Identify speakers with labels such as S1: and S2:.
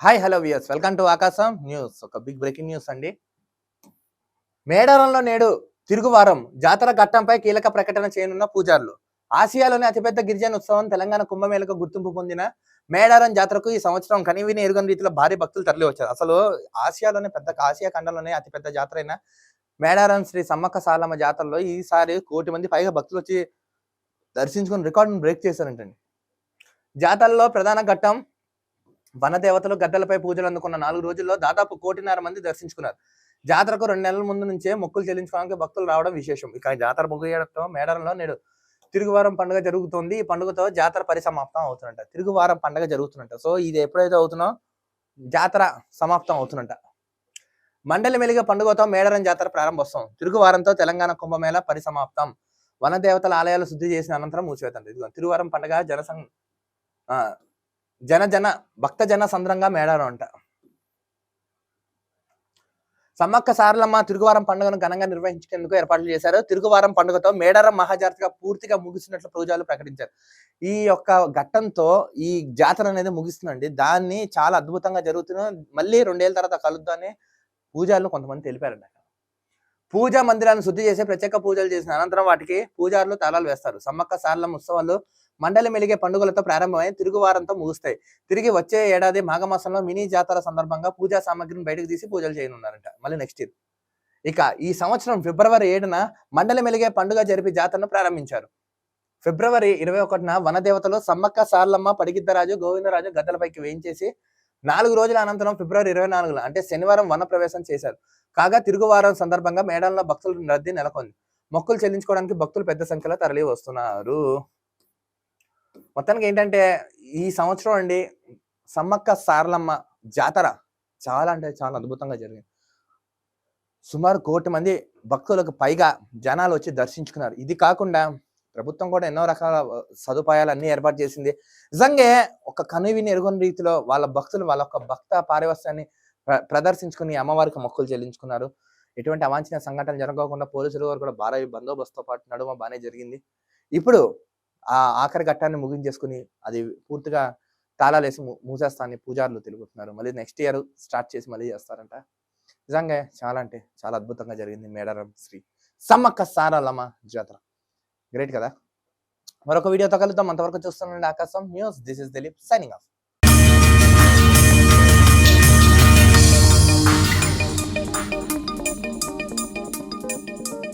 S1: Hi hello viewers welcome to Aakasam news ఒక big breaking news అండి. మేడారంలో నేడు తిరుగువారం జాతర ఘట్టంపై కీలక ప్రకటన చేయనున్న పూజారులు. ఆసియాలోని అతిపెద్ద గిరిజన ఉత్సవం తెలంగాణ కుంభమేళకు గుర్తింపు పొందిన మేడారం జాతరకు ఈ సంవత్సరం కనివిని ఎరుగని రీతిలో భారీ భక్తులు తరలివచ్చారు అసలు ఆసియాలోనే పెద్ద ఆసియా ఖండంలోనే అతిపెద్ద జాతర అయిన మేడారం శ్రీ సమ్మక్క సాలమ్మ జాతరలో ఈసారి కోటి మంది పైగా భక్తులు వచ్చి దర్శించుకుని రికార్డును బ్రేక్ చేశారంటండి. జాతరలో ప్రధాన ఘట్టం వనదేవతలు గద్దలపై పూజలు అందుకున్న నాలుగు రోజుల్లో దాదాపు కోటిన్నర మంది దర్శించుకున్నారు. జాతరకు రెండు నెలల ముందు నుంచే మొక్కులు చెల్లించుకోవడానికి భక్తులు రావడం విశేషం. ఇక జాతర ముగియడంతో మేడారంలో నేడు తిరుగువారం పండుగ జరుగుతుంది. ఈ పండుగతో జాతర పరిసమాప్తం అవుతుందంట తిరుగువారం పండుగ జరుగుతుందంట సో ఇది ఎప్పుడైతే అవుతుందో జాతర సమాప్తం అవుతుందంట మండలి మెలిగ పండుగతో మేడారం జాతర ప్రారంభోత్సవం. తిరుగువారంతో తెలంగాణ కుంభమేళ పరిసమాప్తం. వనదేవతల ఆలయాలు శుద్ధి చేసిన అనంతరం మూసివేతండి ఇదిగో తిరువారం పండుగ జనసం జన జన భక్త జన సంద్రంగా మేడారం అంట. సమ్మక్క సారలమ్మ తిరుగువారం పండుగను ఘనంగా నిర్వహించేందుకు ఏర్పాట్లు చేశారు. తిరుగువారం పండుగతో మేడారం మహాజాతరగా పూర్తిగా ముగిసినట్లు పూజలు ప్రకటించారు. ఈ యొక్క ఘట్టంతో ఈ జాతర అనేది ముగిస్తుందండి. దాన్ని చాలా అద్భుతంగా జరుగుతున్న మళ్ళీ రెండేళ్ళ తర్వాత కలుద్దామని పూజారులు కొంతమంది తెలిపారంట. పూజా మందిరాన్ని శుద్ధి చేసి ప్రత్యేక పూజలు చేసిన అనంతరం వాటికి పూజారులు తాళాలు వేస్తారు. సమ్మక్క సారలమ్మ ఉత్సవాలు మండలి మెలిగే పండుగలతో ప్రారంభమై తిరుగువారంతో ముగుస్తాయి. తిరిగి వచ్చే ఏడాది మాఘమాసంలో మినీ జాతర సందర్భంగా పూజా సామాగ్రిని బయటకు తీసి పూజలు చేయనున్నారంట. మళ్ళీ నెక్స్ట్ ఇయర్ ఇక ఈ సంవత్సరం ఫిబ్రవరి ఏడున మండలి మెలిగే పండుగ జరిపి జాతరను ప్రారంభించారు. ఫిబ్రవరి ఇరవై ఒకటిన వనదేవతలు సమ్మక్క సార్లమ్మ పడిగిద్దరాజు గోవిందరాజు గద్దలపైకి వేయించేసి నాలుగు రోజుల అనంతరం ఫిబ్రవరి ఇరవై నాలుగున అంటే శనివారం వన ప్రవేశం చేశారు. కాగా తిరుగువారం సందర్భంగా మేడంలో భక్తుల రద్దీ నెలకొంది. మొక్కులు చెల్లించుకోవడానికి భక్తులు పెద్ద సంఖ్యలో తరలి వస్తున్నారు మొత్తానికి ఏంటంటే ఈ సంవత్సరం అండి సమ్మక్క సారలమ్మ జాతర చాలా అంటే చాలా అద్భుతంగా జరిగింది. సుమారు కోటి మంది భక్తులకు పైగా జనాలు వచ్చి దర్శించుకున్నారు. ఇది కాకుండా ప్రభుత్వం కూడా ఎన్నో రకాల సదుపాయాలు అన్ని ఏర్పాటు చేసింది. నిజంగా ఒక కనువిని ఎరుగని రీతిలో వాళ్ళ భక్తులు వాళ్ళ యొక్క భక్త పారివస్యాన్ని ప్రదర్శించుకుని అమ్మవారికి మొక్కులు చెల్లించుకున్నారు. ఎటువంటి అవాంఛనీయ సంఘటనలు జరగకుండా పోలీసులు వారు కూడా భారీ బందోబస్తుతో పాటు నడుమ బాగానే జరిగింది. ఇప్పుడు ఆ ఆఖరి ఘట్టాన్ని ముగించేసుకుని అది పూర్తిగా తాళాలు వేసి మూసేస్తాన్ని పూజారులు తెలుగుతున్నారు మళ్ళీ నెక్స్ట్ ఇయర్ స్టార్ట్ చేసి మళ్ళీ చేస్తారంట. నిజంగా చాలా అంటే చాలా అద్భుతంగా జరిగింది మేడారం శ్రీ సమ్మక్క సారలమ్మ జాతర. గ్రేట్ కదా? మరొక వీడియోతో కలుద్దాం. అంతవరకు చూస్తున్నాండి Aakasam. News this is Dilip signing off